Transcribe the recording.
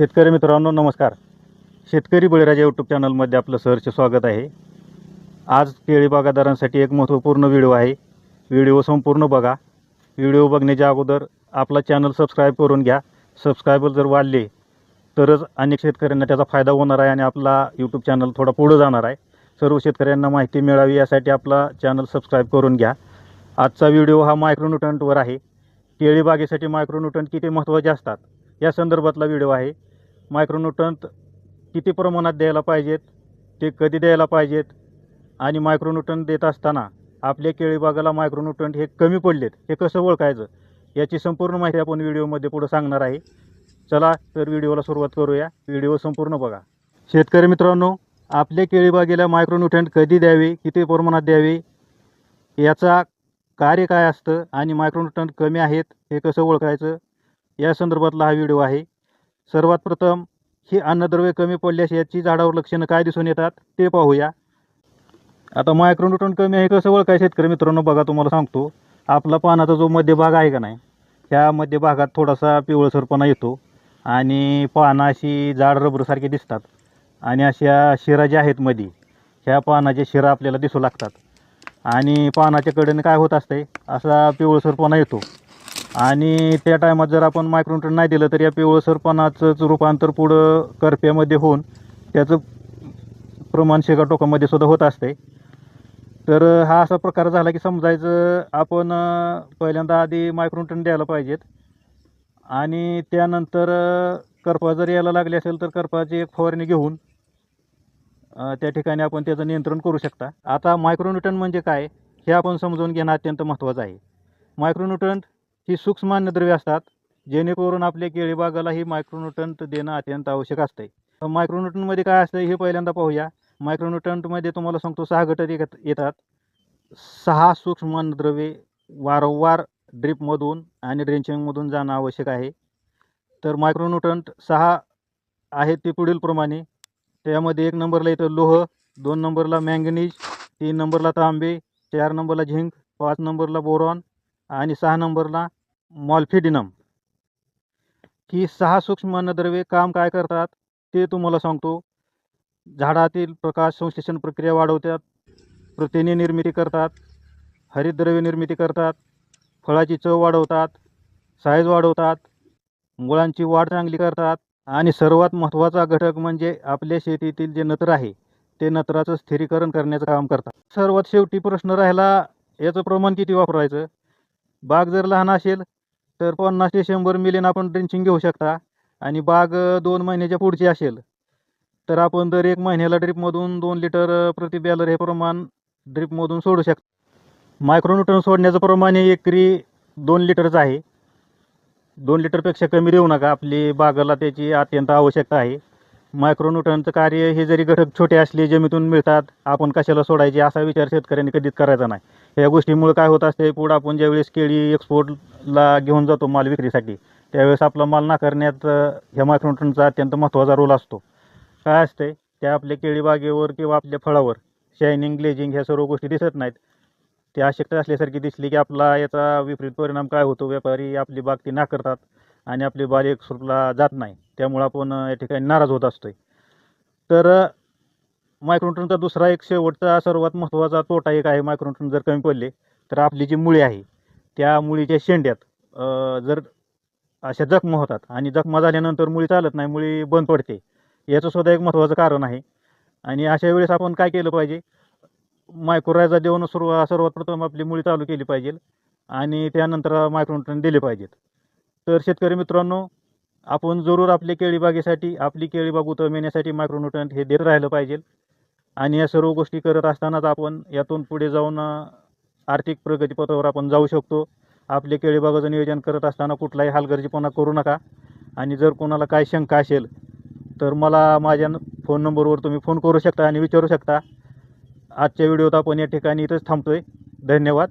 शेतकरी मित्रांनो नमस्कार. शेतकरी बळीराजा यूट्यूब चॅनलमध्ये आपलं सहर्ष स्वागत आहे. आज केळी बागादारांसाठी एक महत्त्वपूर्ण व्हिडिओ आहे. व्हिडिओ संपूर्ण बघा. व्हिडिओ बघण्याच्या अगोदर आपला चॅनल सबस्क्राईब करून घ्या. सबस्क्रायबर जर वाढले तरच अनेक शेतकऱ्यांना त्याचा फायदा होणार आहे आणि आपला यूट्यूब चॅनल थोडा पुढं जाणार आहे. सर्व शेतकऱ्यांना माहिती मिळावी यासाठी आपला चॅनल सबस्क्राईब करून घ्या. आजचा व्हिडिओ हा मायक्रोन्युटंटवर आहे. केळी बागेसाठी मायक्रोन्युटंट किती महत्त्वाचे असतात या संदर्भातला व्हिडिओ आहे. मायक्रोन्यूटन किती प्रमाणात द्यायला पाहिजेत ते कधी द्यायला पाहिजेत? आणि मायक्रोन्यूटन देत असताना आपल्या केळीबागाला मायक्रोन्यूटन हे कमी पडलेत हे कसं ओळखायचं? याची संपूर्ण माहिती आपण व्हिडिओमध्ये पुढं सांगणार आहे. चला तर व्हिडिओला सुरुवात करूया. व्हिडिओ संपूर्ण बघा. शेतकरी मित्रांनो आपल्या केळीबागेला मायक्रोन्युट्रंट कधी द्यावे किती प्रमाणात द्यावे? याचा कार्य काय असतं आणि मायक्रोन्युट्रंट कमी आहेत हे कसं ओळखायचं? या संदर्भातला हा व्हिडिओ आहे. सर्वात प्रथम ही अन्नद्रव्य कमी पडल्यास याची झाडावर लक्षणं काय दिसून येतात ते पाहूया. आता मायक्रोन्युट्रंट कमी आहे कसं ओळखायचं शेतकरी मित्रांनो? बघा तुम्हाला सांगतो. आपला पानाचा जो मध्यभाग आहे का नाही ह्या मध्यभागात थोडासा पिवळसरपणा येतो आणि पानं अशी जाड रबरसारखी दिसतात. आणि अशा शिरा ज्या आहेत मध्ये ह्या पानाच्या शिरा आपल्याला दिसू लागतात. आणि पानाच्या कडेनं काय होत असते असा पिवळसरपणा येतो. आणि त्या टायमात जर आपण मायक्रोन्युट्रन नाही दिलं तर या पिवळसरपणाचं रूपांतर पुढं करप्यामध्ये होऊन त्याचं प्रमाण शेगा टोकामध्ये सुद्धा होत असते. तर हा असा प्रकार झाला की समजायचं आपण पहिल्यांदा आधी मायक्रोन्युट्रन द्यायला पाहिजेत. आणि त्यानंतर करपा जर यायला लागली असेल तर करपाची एक फवारणी घेऊन त्या ठिकाणी आपण त्याचं नियंत्रण करू शकता. आता मायक्रोन्युट्रन म्हणजे काय हे आपण समजून घेणं अत्यंत महत्त्वाचं आहे. मायक्रोन्यूटन ही सूक्ष्म अन्नद्रव्ये असतात जेणेकरून आपल्या केळीबागाला ही मायक्रोन्युट्रंट देणं अत्यंत आवश्यक असते मायक्रोन्युट्रंटमध्ये काय असतं हे पहिल्यांदा पाहूया. मायक्रोन्युट्रंटमध्ये तुम्हाला सांगतो सहा घटक येतात. सहा सूक्ष्म अन्नद्रव्ये वारंवार ड्रिपमधून आणि ड्रेंचिंगमधून जाणं आवश्यक आहे. तर मायक्रोन्युट्रंट सहा आहेत ते पुढीलप्रमाणे त्यामध्ये एक नंबरला येतं लोह दोन नंबरला मॅंगनीज तीन नंबरला तांबे चार नंबरला झिंक पाच नंबरला बोरॉन आणि सहा नंबरला मॉल्फिडिनम. ही सहा सूक्ष्म अन्नद्रव्ये काम काय करतात ते तुम्हाला सांगतो. झाडातील प्रकाश संश्लेषण प्रक्रिया वाढवतात प्रथिने निर्मिती करतात हरितद्रव्य निर्मिती करतात फळाची चव वाढवतात साईज वाढवतात मुळांची वाढ चांगली करतात आणि सर्वात महत्त्वाचा घटक म्हणजे आपल्या शेतीतील जे नत्र आहे ते नत्राचं स्थिरीकरण करण्याचं काम करतात. सर्वात शेवटी प्रश्न राहिला याचं प्रमाण किती वापरायचं? बाग जर लहान असेल तर पन्नास ते शंभर मिलियन आपण ड्रिंचिंग घेऊ शकता आणि बाग दोन महिन्याच्या पुढची असेल. तर आपण दर एक महिन्याला ड्रिपमधून दोन लिटर प्रति बॅलर हे प्रमाण ड्रिपमधून सोडू शकता. मायक्रोन्यूटन सोडण्याचं प्रमाण हे एकरी दोन लिटरचं आहे. दोन लिटरपेक्षा कमी देऊ नका आपली बागाला त्याची अत्यंत आवश्यकता आहे. मायक्रोन्यूटनचं कार्य हे जरी घटक छोटे असले जमीतून मिळतात आपण कशाला सोडायचे असा विचार शेतकऱ्यांनी कधीच करायचा नाही. या गोष्टीमुळे काय होत असते पुढं आपण ज्यावेळेस केळी एक्सपोर्टला घेऊन जातो माल विक्रीसाठी त्यावेळेस आपला माल नाकारण्यात ह्या मायक्रोन्यूट्रनचा अत्यंत महत्त्वाचा रोल असतो. काय असते त्या आपल्या केळीबागेवर किंवा आपल्या फळावर शायनिंग ग्लेजिंग ह्या सर्व गोष्टी दिसत नाहीत. ते अशक्य असल्यासारखी दिसली की आपला याचा विपरीत परिणाम काय होतो व्यापारी आपली बाग ती नाकारतात आणि आपली बाग एक्सपोर्टला जात नाही. त्यामुळं आपण या ठिकाणी नाराज होत असतोय. तर अ, दुसरा एक शेवटचा सर्वात महत्त्वाचा तोटा एक आहे मायक्रोन्युट्रन जर कमी पडले तर आपली जी मुळी आहे त्या मुळीच्या शेंड्यात जर अशा जखमा होतात आणि जखमा झाल्यानंतर मुळी चालत नाही मुळी बंद पडते याचं सुद्धा एक महत्त्वाचं कारण आहे. आणि अशा वेळेस आपण काय केलं पाहिजे? मायक्रोरायझा देऊन सुरुवात सर्वात प्रथम आपली मुळी चालू केली पाहिजे आणि त्यानंतर मायक्रोन्युट्रन दिले पाहिजेत. तर शेतकरी मित्रांनो आपण जरूर आपल्या केळीबागेसाठी आपली केळीबाग उतरविण्यासाठी मायक्रोन्यूट्रन हे देत राहिलं पाहिजे. आणि या सर्व गोष्टी करत असतानाच आपण यातून पुढे जाऊन आर्थिक प्रगतीपथावर आपण जाऊ शकतो. आपले केळीबागाचं नियोजन करत असताना कुठलाही हालगर्जीपणा करू नका. आणि जर कोणाला काय शंका असेल तर मला माझ्या न- फोन नंबरवर तुम्ही फोन करू शकता आणि विचारू शकता. आजच्या व्हिडिओत आपण या ठिकाणी इथंच थांबतो आहे धन्यवाद.